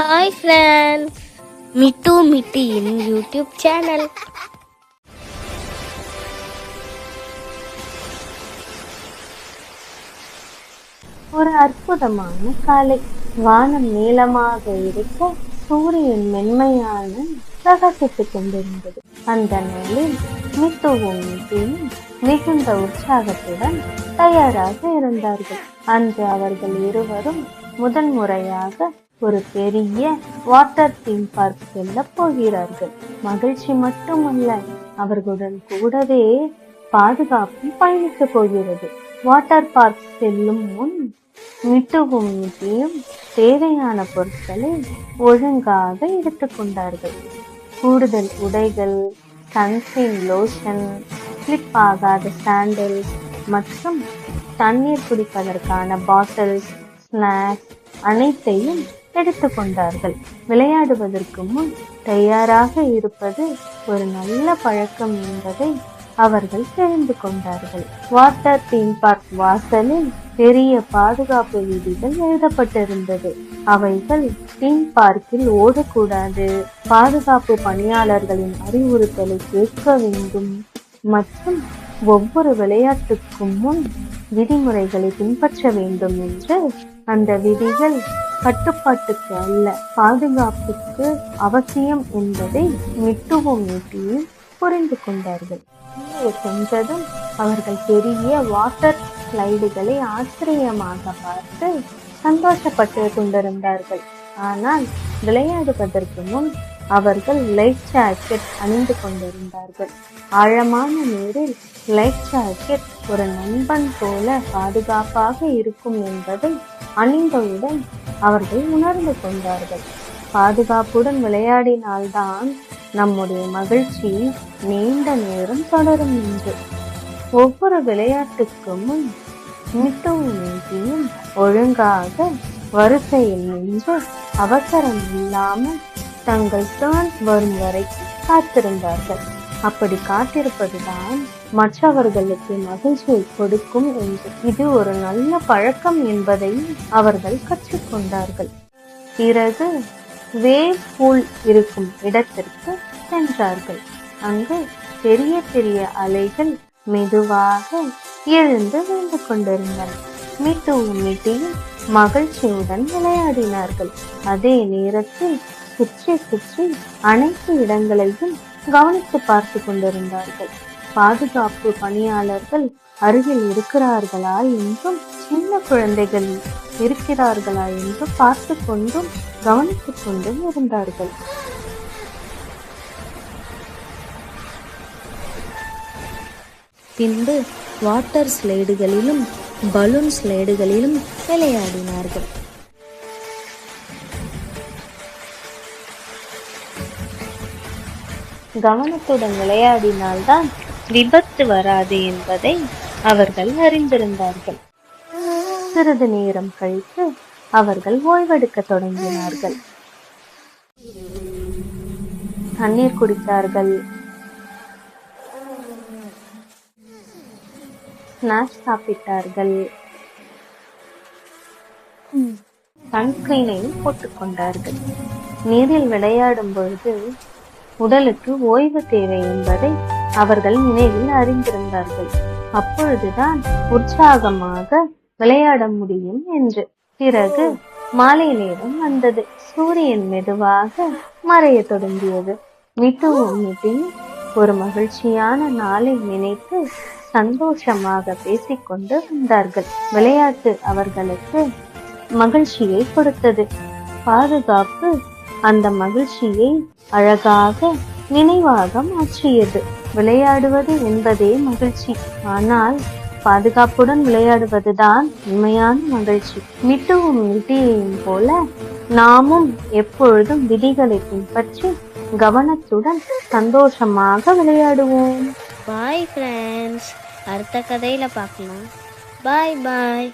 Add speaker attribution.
Speaker 1: Hi friends Mittu மிட்டியின் YouTube channel
Speaker 2: ஒரு அற்புதமான காலை. வானம் நீளமாக இருக்க சூரியன் மென்மையான பிரகாசித்துக் கொண்டிருந்தது. அந்த நாளில் மித்துவும் மிட்டியும் மிகுந்த உற்சாகத்துடன் தயாராக இருந்தார்கள். அன்று அவர்கள் இருவரும் முதன்முறையாக ஒரு பெரிய வாட்டர் தீம் பார்க் செல்ல போகிறார்கள். மகிழ்ச்சி மட்டுமல்ல அவர்களுடன் கூடவே பாதுகாப்பும் பயணிக்க போகிறது. வாட்டர் பார்க் செல்லும் முன் மிட்டுவும் மிட்டியும் தேவையான பொருட்களை ஒழுங்காக எடுத்துக்கொண்டார்கள் கூடுதல் உடைகள் சன்ஸ்கிரீன் லோஷன் ஸ்லிப் ஆகாத சாண்டல்ஸ் மற்றும் தண்ணீர் குடிப்பதற்கான பாட்டில்ஸ் ஸ்நாக்ஸ் அனைத்தையும் எடுத்துக்கொண்டார்கள். விளையாடுவதற்கு முன் தயாராக இருப்பது ஒரு நல்ல பழக்கம் என்பதை அவர்கள் தெரிந்து கொண்டார்கள். வாட்டர் தீம் பார்க் வாசலில் பெரிய பாதுகாப்பு விதிகள் எழுதப்பட்டிருந்தது. அவைகள் தீம் பார்க்கில் ஓடக்கூடாது. பாதுகாப்பு பணியாளர்களின் அறிவுறுத்தலை கேட்க வேண்டும். மற்றும் ஒவ்வொரு விளையாட்டுக்கும் முன் விதிமுறைகளை பின்பற்ற வேண்டும் என்று அந்த விதிகள் கட்டுப்பாட்டுக்கு அல்ல பாதுகாப்புக்கு அவசியம் என்பதை மிட்டுவும் நீட்டியும் புரிந்து கொண்டார்கள். சென்றதும் அவர்கள் பெரிய வாட்டர் ஸ்லைடுகளை ஆச்சரியமாக பார்த்து சந்தோஷப்பட்டு கொண்டிருந்தார்கள். ஆனால் விளையாடுவதற்கு முன் அவர்கள் லைஃப் ஜாக்கெட் அணிந்து கொண்டிருந்தார்கள். ஆழமான நீரில் லைஃப் ஜாக்கெட் ஒரு நண்பன் போல பாதுகாப்பாக இருக்கும் என்பதை அணிந்தவுடன் அவர்கள் உணர்ந்து கொண்டார்கள். பாதுகாப்புடன் விளையாடினால்தான் நம்முடைய மகிழ்ச்சி நீண்ட நேரம் தொடரும் என்று. ஒவ்வொரு விளையாட்டுக்கும் முன் மிகவும் நீட்டியும் ஒழுங்காக வரிசையில் நின்று அவசரம் இல்லாமல் தங்கள் டர்ன் வரும் வரைக்கும் காத்திருந்தார்கள். அப்படி காத்திருப்பதுதான் மற்றவர்களுக்கு மகிழ்ச்சியை கொடுக்கும் என்று இது ஒரு நல்ல பழக்கம் என்பதை அவர்கள் கற்றுக்கொண்டார்கள். பிறகு வேவ் பூல் இருக்கும் இடத்திற்கு சென்றார்கள். அங்கு பெரிய பெரிய அலைகள் மெதுவாக எழுந்து விழுந்து கொண்டிருந்தன. மிட்டுவும் மிட்டியும் மகிழ்ச்சியுடன் விளையாடினார்கள். அதே நேரத்தில் சுற்றி சுற்றி அனைத்து இடங்களையும் கவனித்து பார்த்து கொண்டிருந்தார்கள். பாதுகாப்பு பணியாளர்கள் அருகில் இருக்கிறார்களா என்றும் சின்ன குழந்தைகள் இருக்கிறார்களா என்று பார்த்து கொண்டும் கவனித்துக் கொண்டும் இருந்தார்கள்.
Speaker 1: பின்பு வாட்டர் ஸ்லைடுகளிலும் பலூன் ஸ்லைடுகளிலும் விளையாடினார்கள்.
Speaker 2: கவனத்துடன் விளையாடினால்தான் விபத்து வராது என்பதை அவர்கள் அறிந்திருந்தார்கள். சிறிது நேரம் கழித்து அவர்கள் ஓய்வெடுக்க தொடங்கினார்கள். தண்ணீர் குடித்தார்கள். ஸ்நாக்ஸ் சாப்பிட்டார்கள். சன்ஸ்கிரீனையும் போட்டுக்கொண்டார்கள் நீரில் விளையாடும் பொழுது உடலுக்கு ஓய்வு தேவை என்பதை அவர்கள் நினைவில் அறிந்திருந்தார்கள். அப்பொழுதுதான் உற்சாகமாக விளையாட முடியும் என்று. பிறகு மாலை நேரம் வந்தது. சூரியன் மெதுவாக மறைய தொடங்கியது. மிட்டுவும் மிட்டியும் ஒரு மகிழ்ச்சியான நாளை நினைத்து சந்தோஷமாக பேசிக்கொண்டு வந்தார்கள். விளையாட்டு அவர்களுக்கு மகிழ்ச்சியை கொடுத்தது. பாதுகாப்பு அந்த மகிழ்ச்சியை அழகாக நினைவாக மாற்றியது. விளையாடுவது என்பதே மகிழ்ச்சி. ஆனால் பாதுகாப்புடன் விளையாடுவதுதான் உண்மையான மகிழ்ச்சி. மிட்டுவும் மிட்டியையும் போல நாமும் எப்பொழுதும் விதிகளை பின்பற்றி கவனத்துடன் சந்தோஷமாக விளையாடுவோம்.
Speaker 1: பாய் ஃப்ரெண்ட்ஸ் அடுத்த கதையில பார்க்கலாம். பாய் பாய்